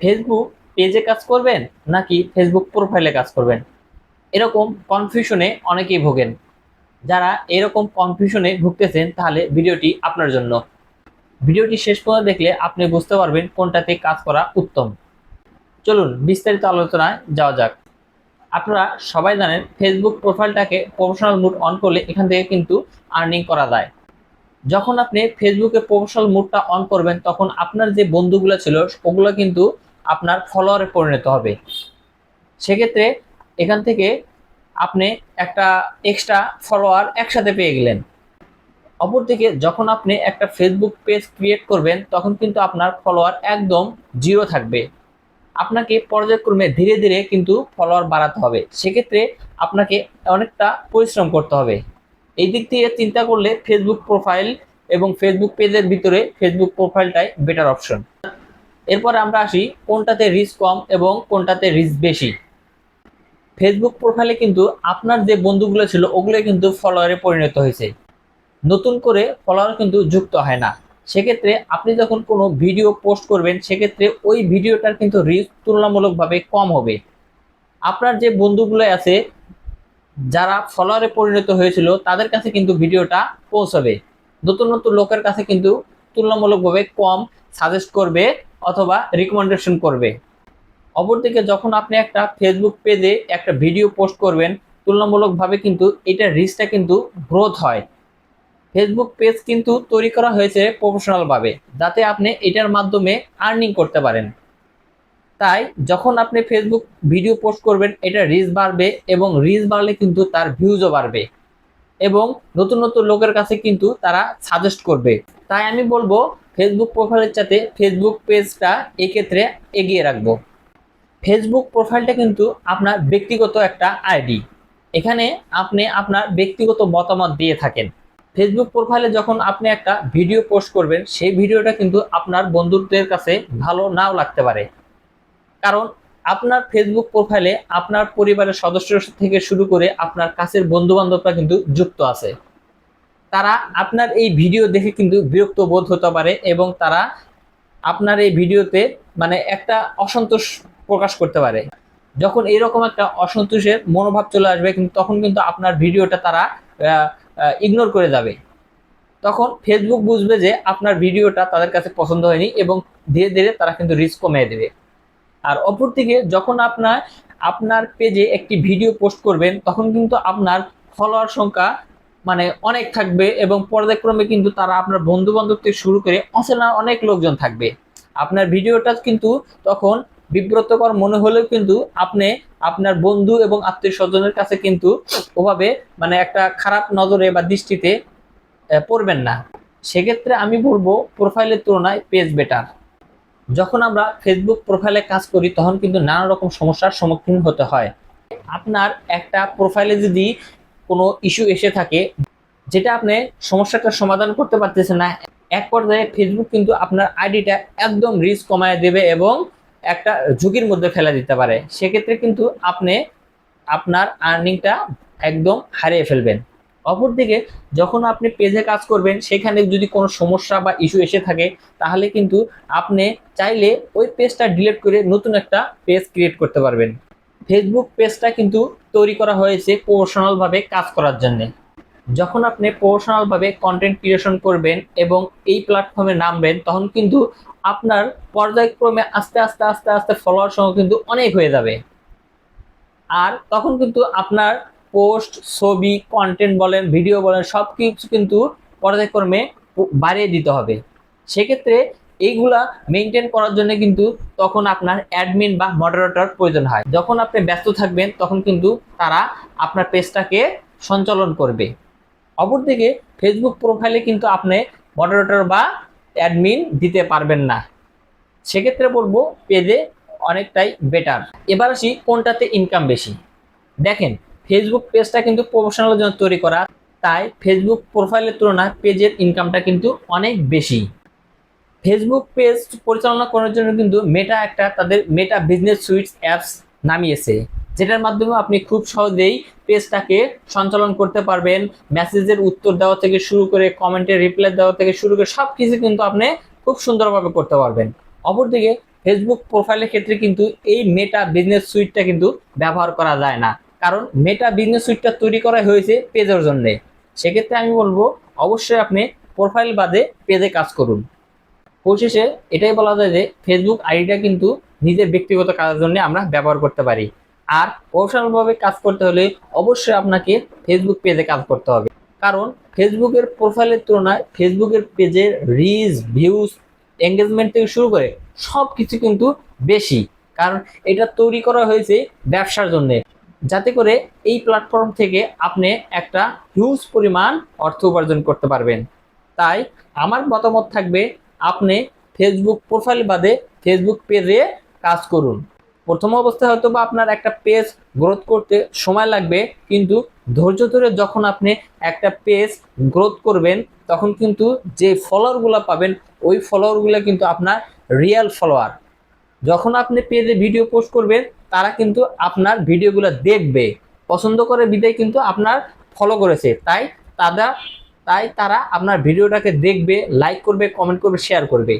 Facebook পেজে কাজ করবেন নাকি ফেসবুক প্রোফাইলে কাজ করবেন? এরকম কনফিউশনে অনেকেই ভোগেন। যারা এরকম কনফিউশনে ভুগতেছেন, তাহলে ভিডিওটি আপনার জন্য। ভিডিওটি শেষ পর্যন্ত দেখলে আপনি বুঝতে পারবেন কোনটাতে কাজ করা উত্তম। চলুন বিস্তারিত আলোচনায় যাওয়া যাক। আপনারা সবাই জানেন ফেসবুক প্রোফাইলটাকে প্রফেশনাল মুড অন করলে এখান থেকে কিন্তু আর্নিং করা যায়। যখন আপনি ফেসবুকে প্রফেশনাল মুডটা অন করবেন, তখন আপনার যে বন্ধুগুলো ছিল, ওগুলো কিন্তু আপনার ফলোয়ারে পরিণত হবে। সেক্ষেত্রে এখান থেকে আপনি একটা এক্সট্রা ফলোয়ার একসাথে পেয়ে গেলেন। অপরদিকে যখন আপনি একটা ফেসবুক পেজ ক্রিয়েট করবেন, তখন কিন্তু আপনার ফলোয়ার একদম জিরো থাকবে। আপনাকে পর্যায়ক্রমে ধীরে ধীরে কিন্তু ফলোয়ার বাড়াতে হবে। সেক্ষেত্রে আপনাকে অনেকটা পরিশ্রম করতে হবে। এই দিক থেকে চিন্তা করলে ফেসবুক প্রোফাইল এবং ফেসবুক পেজের ভিতরে ফেসবুক প্রোফাইলটাই বেটার অপশন এরপরে আমরা আসি কোনটাতে রিস্ক কম এবং কোনটাতে রিস্ক বেশি। ফেসবুক প্রোফাইলে কিন্তু আপনার যে বন্ধুগুলো ছিল, ওগুলো কিন্তু ফলোয়ারে পরিণত হয়েছে। নতুন করে ফলোয়ার কিন্তু যুক্ত হয় না। সেক্ষেত্রে আপনি যখন কোনো ভিডিও পোস্ট করবেন, সেক্ষেত্রে ওই ভিডিওটার কিন্তু রিস্ক তুলনামূলকভাবে কম হবে। আপনার যে বন্ধুগুলো আছে, যারা ফলোয়ারে পরিণত হয়েছিল, তাদের কাছে কিন্তু ভিডিওটা পৌঁছবে। নতুন নতুন লোকের কাছে কিন্তু তুলনামূলকভাবে কম সাজেস্ট করবে অথবা রিকমেন্ডেশন করবে। অপরদিকে যখন আপনি একটা ফেসবুক পেজে একটা ভিডিও পোস্ট করবেন, তুলনামূলকভাবে কিন্তু এটার রিচটা কিন্তু গ্রোথ হয়। ফেসবুক পেজ কিন্তু তৈরি করা হয়েছে প্রফেশনালভাবে যাতে আপনি এটার মাধ্যমে আর্নিং করতে পারেন। তাই যখন আপনি ফেসবুক ভিডিও পোস্ট করবেন, এটা রিচ বাড়বে এবং রিচ বাড়লে কিন্তু তার ভিউজও বাড়বে এবং নতুন নতুন লোকের কাছে কিন্তু তারা সাজেস্ট করবে। তাই আমি বলব ফেসবুক প্রোফাইলের সাথে ফেসবুক পেজটা এক্ষেত্রে এগিয়ে রাখব। ফেসবুক প্রোফাইলটা কিন্তু আপনার ব্যক্তিগত একটা আইডি এখানে আপনি আপনার ব্যক্তিগত মতামত দিয়ে থাকেন। ফেসবুক প্রোফাইলে যখন আপনি একটা ভিডিও পোস্ট করবেন, সেই ভিডিওটা কিন্তু আপনার বন্ধুদের কাছে ভালো নাও লাগতে পারে। কারণ আপনার ফেসবুক প্রোফাইলে আপনার পরিবারের সদস্য থেকে শুরু করে আপনার কাছের বন্ধু বান্ধবরা কিন্তু যুক্ত আছে। তারা আপনার এই ভিডিও দেখে কিন্তু বিরক্ত বোধ হতে পারে এবং তারা আপনার এই ভিডিওতে মানে একটা অসন্তোষ প্রকাশ করতে পারে। যখন এইরকম একটা অসন্তোষের মনোভাব চলে আসবে কিন্তু তখন কিন্তু আপনার ভিডিওটা তারা ইগনোর করে যাবে। তখন ফেসবুক বুঝবে যে আপনার ভিডিওটা তাদের কাছে পছন্দ হয়নি এবং ধীরে ধীরে তারা কিন্তু রিস্ক কমিয়ে দেবে। আর অপরদিকে যখন আপনার আপনার পেজে একটি ভিডিও পোস্ট করবেন, তখন কিন্তু আপনার ফলোয়ার সংখ্যা মানে অনেক থাকবে এবং পর্যায়ক্রমে কিন্তু তারা আপনার বন্ধু বান্ধব থেকে শুরু করে অচেনা অনেক লোকজন থাকবে। আপনার ভিডিওটা কিন্তু তখন বিব্রতকর মনে হলেও কিন্তু আপনি আপনার বন্ধু এবং আত্মীয় স্বজনের কাছে কিন্তু ওভাবে মানে একটা খারাপ নজরে বা দৃষ্টিতে পড়বেন না। সেক্ষেত্রে আমি বলব প্রোফাইলের তুলনায় পেজ বেটার যখন আমরা ফেসবুক প্রোফাইলে কাজ করি, তখন কিন্তু নানা রকম সমস্যার সম্মুখীন হতে হয়। আপনার একটা প্রোফাইলে যদি কোনো ইস্যু এসে থাকে, যেটা আপনি সমস্যাটার সমাধান করতে পারতেছেন না, এক পর্যায়ে ফেসবুক কিন্তু আপনার আইডিটা একদম রিস্ক কমায় দেবে এবং একটা ঝুঁকির মধ্যে ফেলে দিতে পারে। সেক্ষেত্রে কিন্তু আপনি আপনার আর্নিংটা একদম হারিয়ে ফেলবেন। অপরদিকে, যখন আপনি পেজে কাজ করবেন, সেখানে যদি কোনো সমস্যা বা ইস্যু এসে থাকে, তাহলে কিন্তু আপনি চাইলে ওই পেজটা ডিলিট করে নতুন একটা পেজ ক্রিয়েট করতে পারবেন। ফেসবুক পেজটা কিন্তু তৈরি করা হয়েছে প্রফেশনালভাবে কাজ করার জন্য। যখন আপনি প্রফেশনালভাবে কন্টেন্ট ক্রিয়েশন করবেন এবং এই প্ল্যাটফর্মে নামবেন, তখন কিন্তু আপনার পর্যায়ক্রমে আস্তে আস্তে আস্তে আস্তে ফলোয়ার সংখ্যা কিন্তু অনেক হয়ে যাবে। আর তখন কিন্তু আপনার পোস্ট ছবি কন্টেন্ট বলেন ভিডিও বলেন সব কিছু কিন্তু পর্যায়ক্রমে বাড়িয়ে দিতে হবে। সেক্ষেত্রে এইগুলা মেনটেন করার জন্য কিন্তু তখন আপনার অ্যাডমিন বা মডারেটর প্রয়োজন হয়। যখন আপনি ব্যস্ত থাকবেন, তখন কিন্তু তারা আপনার পেজটাকে সঞ্চালন করবে। অপরদিকে ফেসবুক প্রোফাইলে কিন্তু আপনি মডারেটর বা অ্যাডমিন দিতে পারবেন না। সেক্ষেত্রে বলব পেজে অনেকটাই বেটার এবার আসি, কোনটাতে ইনকাম বেশি? দেখেন ফেসবুক পেজটা কিন্তু প্রফেশনালের জন্য তৈরি করা, তাই ফেসবুক প্রোফাইলের তুলনায় পেজের ইনকামটা কিন্তু অনেক বেশি। ফেসবুক পেজ পরিচালনা করার জন্য কিন্তু মেটা একটা তাদের মেটা বিজনেস সুইটস অ্যাপস নামিয়েছে, যেটার মাধ্যমে আপনি খুব সহজেই পেজটাকে সঞ্চালন করতে পারবেন মেসেজের উত্তর দেওয়া থেকে শুরু করে কমেন্টের রিপ্লাই দেওয়া থেকে শুরু করে সব কিছু কিন্তু আপনি খুব সুন্দরভাবে করতে পারবেন। অপরদিকে ফেসবুক প্রোফাইলের ক্ষেত্রে কিন্তু এই মেটা বিজনেস সুইটটা কিন্তু ব্যবহার করা যায় না। কারণ মেটা বিজনেস সুইটটা তৈরি করা হয়েছে পেজের জন্যে। সেক্ষেত্রে আমি বলব, অবশ্যই আপনি প্রোফাইল বাদে পেজে কাজ করুন। পরিশেষে এটাই বলা যায় যে ফেসবুক আইডিটা কিন্তু নিজের ব্যক্তিগত কাজের জন্য আমরা ব্যবহার করতে পারি। আর প্রফেশনালভাবে কাজ করতে হলে অবশ্যই আপনাকে ফেসবুক পেজে কাজ করতে হবে। কারণ ফেসবুকের প্রোফাইলের তুলনায় ফেসবুকের পেজের রিচ ভিউজ এঙ্গেজমেন্ট থেকে শুরু করে সব কিছু কিন্তু বেশি। কারণ এটা তৈরি করা হয়েছে ব্যবসার জন্য। যাতে করে এই প্ল্যাটফর্ম থেকে আপনি একটা হিউজ পরিমাণ অর্থ উপার্জন করতে পারবেন। তাই আমার মতামত থাকবে আপনি ফেসবুক প্রোফাইল বাদে ফেসবুক পেজে কাজ করুন। প্রথম অবস্থায় হয়তো বা আপনার একটা পেজ গ্রোথ করতে সময় লাগবে, কিন্তু ধৈর্য ধরে যখন আপনি একটা পেজ গ্রোথ করবেন, তখন কিন্তু যে ফলোয়ারগুলো পাবেন, ওই ফলোয়ারগুলো কিন্তু আপনার রিয়েল ফলোয়ার যখন আপনি পেজে ভিডিও পোস্ট করবেন, তারা কিন্তু আপনার ভিডিওগুলো দেখবে। পছন্দ করে বিদায় কিন্তু আপনার ফলো করেছে। তাই তারা তাই তারা আপনার ভিডিওটাকে দেখবে লাইক করবে কমেন্ট করবে শেয়ার করবে।